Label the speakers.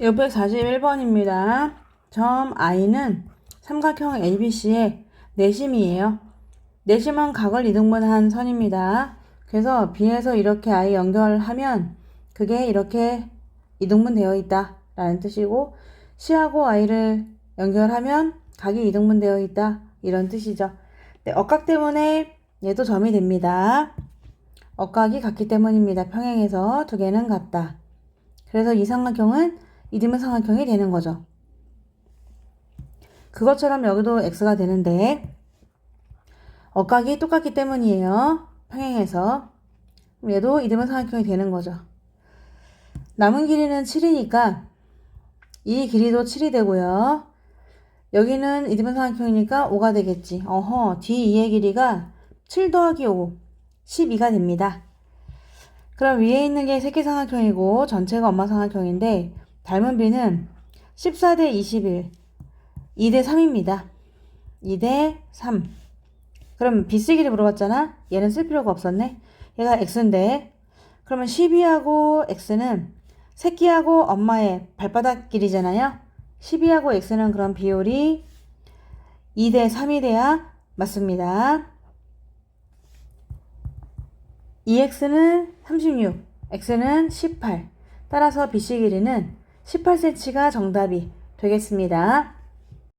Speaker 1: 641번입니다. 점 I는 삼각형 ABC의 내심이에요. 내심은 각을 이등분한 선입니다. 그래서 B에서 이렇게 I 연결하면 그게 이렇게 이등분되어 있다 라는 뜻이고 C하고 I를 연결하면 각이 이등분되어 있다 이런 뜻이죠. 네, 억각 때문에 얘도 점이 됩니다. 억각이 같기 때문입니다. 평행에서 두 개는 같다. 그래서 이 삼각형은 이등분 삼각형이 되는 거죠. 그것처럼 여기도 x가 되는데 억각이 똑같기 때문이에요. 평행해서 얘도 이등분 삼각형이 되는 거죠. 남은 길이는 7이니까 이 길이도 7이 되고요. 여기는 이등분 삼각형이니까 5가 되겠지. 어허, D2의 길이가 7 더하기 5, 12가 됩니다. 그럼 위에 있는 게 새끼삼각형이고 전체가 엄마 삼각형인데 닮은 비는 14대 21, 2대 3입니다. 2대 3. 그럼 비 쓰기를 물어봤잖아? 얘는 쓸 필요가 없었네. 얘가 x인데 그러면 12하고 x는 새끼하고 엄마의 발바닥 길이잖아요. 12하고 x는 그럼 비율이 2대 3이 돼야 맞습니다. 2x는 36, x는 18. 따라서 BC 길이는 18cm가 정답이 되겠습니다.